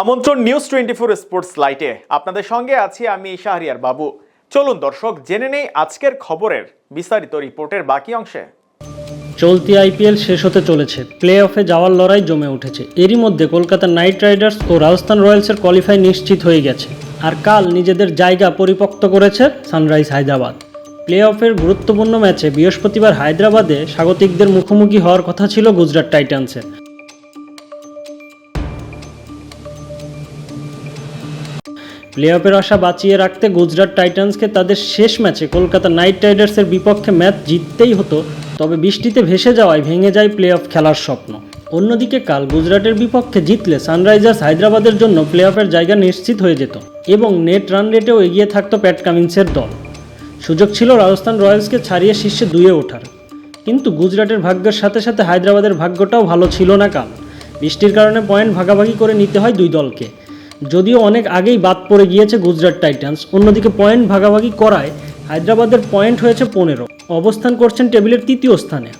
আমন্ত্রণ news twenty four sports লাইটে আপনাদের সঙ্গে আছি আমি শাহরিয়ার বাবু। চলুন দর্শক, জেনে নেই আজকের খবরের বিস্তারিত রিপোর্টের বাকি অংশে। চলতি আইপিএল শেষ হতে চলেছে। প্লে অফে যাওয়ার লড়াই জমে উঠেছে। এরই মধ্যে কলকাতা নাইট রাইডার্স ও রাজস্থান রয়্যালসের কোয়ালিফাই নিশ্চিত হয়ে গেছে। আর কাল নিজেদের জায়গা পরিপক্ত করেছে সানরাইজ হায়দ্রাবাদ। প্লে অফের গুরুত্বপূর্ণ ম্যাচে বৃহস্পতিবার হায়দ্রাবাদে স্বাগতিকদের মুখোমুখি হওয়ার কথা ছিল গুজরাট টাইটান্সের। প্লে অফের আশা বাঁচিয়ে রাখতে গুজরাট টাইটান্সকে তাদের শেষ ম্যাচে কলকাতা নাইট রাইডার্সের বিপক্ষে ম্যাচ জিততেই হতো, তবে বৃষ্টিতে ভেসে যাওয়ায় ভেঙে যায় প্লে অফ খেলার স্বপ্ন। অন্যদিকে কাল গুজরাটের বিপক্ষে জিতলে সানরাইজার্স হায়দ্রাবাদের জন্য প্লে অফের জায়গা নিশ্চিত হয়ে যেত এবং নেট রান রেটেও এগিয়ে থাকতো প্যাট কামিন্সের দল। সুযোগ ছিল রাজস্থান রয়্যালসকে ছাড়িয়ে শীর্ষে দুয়ে ওঠার। কিন্তু গুজরাটের ভাগ্যের সাথে সাথে হায়দ্রাবাদের ভাগ্যটাও ভালো ছিল না কাল। বৃষ্টির কারণে পয়েন্ট ভাগাভাগি করে নিতে হয় দুই দলকে। যদিও অনেক আগেই বাদ পড়ে গিয়েছে গুজরাট টাইটান্স। অন্যদিকে পয়েন্ট ভাগাভাগি করায় হায়দ্রাবাদের পয়েন্ট হয়েছে পনেরো। অবস্থান করছেন টেবিলের তৃতীয় স্থানে।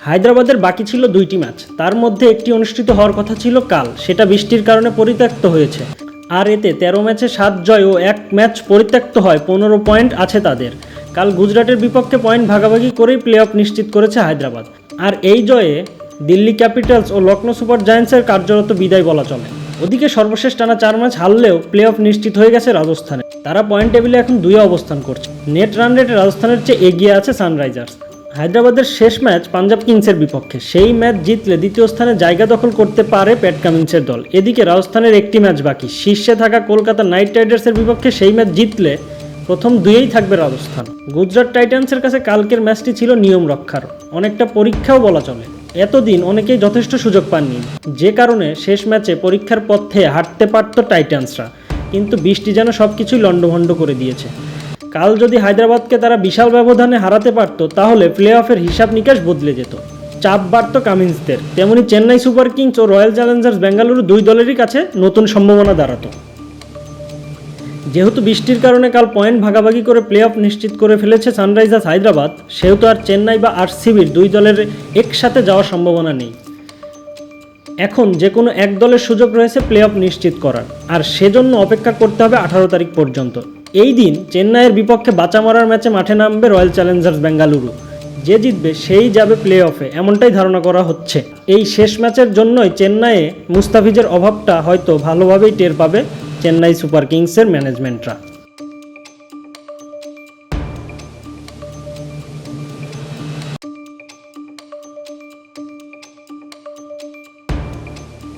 হায়দ্রাবাদের বাকি ছিল দুইটি ম্যাচ। তার মধ্যে একটি অনুষ্ঠিত হওয়ার কথা ছিল কাল। সেটা বৃষ্টির কারণে পরিত্যক্ত হয়েছে। আর এতে তেরো ম্যাচে সাত জয় ও এক ম্যাচ পরিত্যক্ত হয়। পনেরো পয়েন্ট আছে তাদের। কাল গুজরাটের বিপক্ষে পয়েন্ট ভাগাভাগি করেই প্লে অফ নিশ্চিত করেছে হায়দ্রাবাদ। আর এই জয়ে দিল্লি ক্যাপিটালস ও লখনৌ সুপার জায়ান্টসের কার্যরত বিদায় বলা চলে। ওদিকে সর্বশেষ টানা চার ম্যাচ হারলেও প্লে অফ নিশ্চিত হয়ে গেছে রাজস্থানে। তারা পয়েন্ট টেবিলে এখন দুয়ে অবস্থান করছে। নেট রান রেটে রাজস্থানের চেয়ে এগিয়ে আছে সানরাইজার্স। হায়দ্রাবাদের শেষ ম্যাচ পাঞ্জাব কিংসের বিপক্ষে। সেই ম্যাচ জিতলে দ্বিতীয় স্থানে জায়গা দখল করতে পারে প্যাট কামিন্সের দল। এদিকে রাজস্থানের একটি ম্যাচ বাকি। শীর্ষে থাকা কলকাতা নাইট রাইডার্সের বিপক্ষে সেই ম্যাচ জিতলে প্রথম দুয়েই থাকবে রাজস্থান। গুজরাট টাইটান্সের কাছে কালকের ম্যাচটি ছিল নিয়ম রক্ষার অনেকটা পরীক্ষাও বলা চলে। এতদিন অনেকেই যথেষ্ট সুযোগ পাননি। যে কারণে শেষ ম্যাচে পরীক্ষার পথে হাঁটতে পারত টাইটান্সরা। কিন্তু বৃষ্টি যেন সব কিছুই লণ্ডভণ্ড করে দিয়েছে। কাল যদি হায়দ্রাবাদকে তারা বিশাল ব্যবধানে হারাতে পারত, তাহলে প্লে অফের হিসাব নিকাশ বদলে যেত। চাপ বাড়ত কামিন্সদের। তেমনি চেন্নাই সুপার কিংস ও রয়্যাল চ্যালেঞ্জার্স বেঙ্গালুরু দুই দলেরই কাছে নতুন সম্ভাবনা দাঁড়াতো। যেহেতু বৃষ্টির কারণে কাল পয়েন্ট ভাগাভাগি করে প্লে অফ নিশ্চিত করে ফেলেছে সানরাইজার্স হায়দ্রাবাদ, সেহেতু আর চেন্নাই বা আরসিবির দুই দলের একসাথে যাওয়ার সম্ভাবনা নেই। এখন যে কোনো এক দলের সুযোগ রয়েছে প্লে অফ নিশ্চিত করার, আর সেজন্য অপেক্ষা করতে হবে আঠারো তারিখ পর্যন্ত। এই দিন চেন্নাইয়ের বিপক্ষে বাঁচা মারার ম্যাচে মাঠে নামবে রয়্যাল চ্যালেঞ্জার্স বেঙ্গালুরু। যে জিতবে সেই যাবে প্লে অফে এমনটাই ধারণা করা হচ্ছে। এই শেষ ম্যাচের জন্যই চেন্নাইয়ে মুস্তাফিজের অভাবটা হয়তো ভালোভাবেই টের পাবে। চেন্নাই সুপার কিংসের ম্যানেজমেন্টরা।